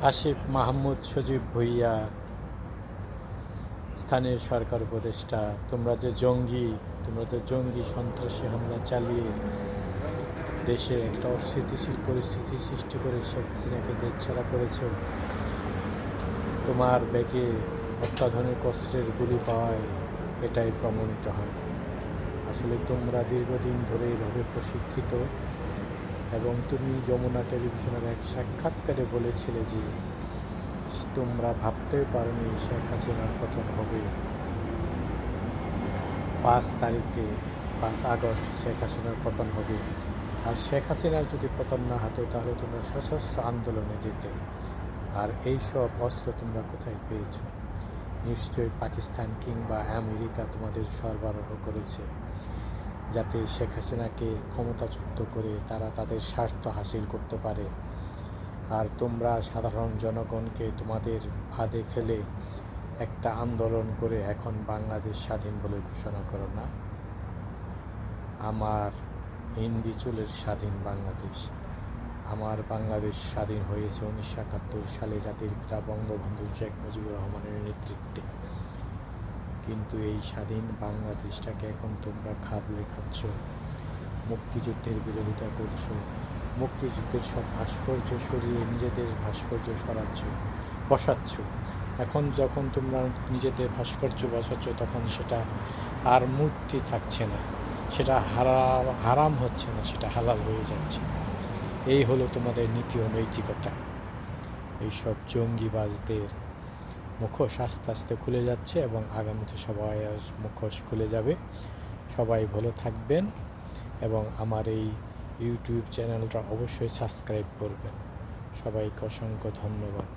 আসিফ মাহমুদ সজীব ভুইয়া, স্থানীয় সরকার উপদেষ্টা, তোমরা যে জঙ্গি, তোমরা যে জঙ্গি সন্ত্রাসী হামলা চালিয়ে দেশে একটা অস্থিতিশীল পরিস্থিতি সৃষ্টি করে শেখ হাসিনাকে দেশ ছাড়া করেছ, তোমার ব্যাগে অত্যাধুনিক অস্ত্রের গুলি পাওয়ায় এটাই প্রমাণিত হয়। আসলে তোমরা দীর্ঘদিন ধরে এভাবে প্রশিক্ষিত এবং তুমি যমুনা টেলিভিশনের এক সাক্ষাৎকারে বলেছিলে যে তোমরা ভাবতেও পারোনি শেখ হাসিনার পতন হবে। পাঁচ তারিখে, পাঁচ আগস্ট শেখ হাসিনার পতন হবে। আর শেখ হাসিনার যদি পতন না হতো, তাহলে তোমরা সশস্ত্র আন্দোলনে যেতে। আর এই সব অস্ত্র তোমরা কোথায় পেয়েছ? নিশ্চয়ই পাকিস্তান কিংবা আমেরিকা তোমাদের সরবরাহ করেছে। যাতে শেখ হাসিনাকে ক্ষমতাচ্যুত করে তারা তাদের স্বার্থ হাসিল করতে পারে। আর তোমরা সাধারণ জনগণকে তোমাদের ফাঁদে ফেলে একটা আন্দোলন করে এখন বাংলাদেশ স্বাধীন বলে ঘোষণা করো না। আমার হিন্দি চুলের স্বাধীন বাংলাদেশ। আমার বাংলাদেশ স্বাধীন হয়েছে উনিশশো একাত্তর সালে জাতির পিতা বঙ্গবন্ধু শেখ মুজিবুর রহমানের নেতৃত্বে। কিন্তু এই স্বাধীন বাংলাদেশটাকে এখন তোমরা খাবলে খাচ্ছ। মুক্তিযুদ্ধের বিরোধিতা করছ। মুক্তিযুদ্ধের সব ভাস্কর্য সরিয়ে নিজেদের ভাস্কর্য সরাচ্ছ, বসাচ্ছ। এখন যখন তোমরা নিজেদের ভাস্কর্য বসাচ্ছ, তখন সেটা আর মূর্তি থাকছে না। সেটা হারা হারাম হচ্ছে না, সেটা হালাল হয়ে যাচ্ছে। এই হলো তোমাদের নীতি ও নৈতিকতা। এইসব জঙ্গিবাজদের মুখোশ আস্তে আস্তে খুলে যাচ্ছে এবং আগামীতে সবাই মুখোশ খুলে যাবে। সবাই ভালো থাকবেন এবং আমার এই ইউটিউব চ্যানেলটা অবশ্যই সাবস্ক্রাইব করবেন। সবাইকে অসংখ্য ধন্যবাদ।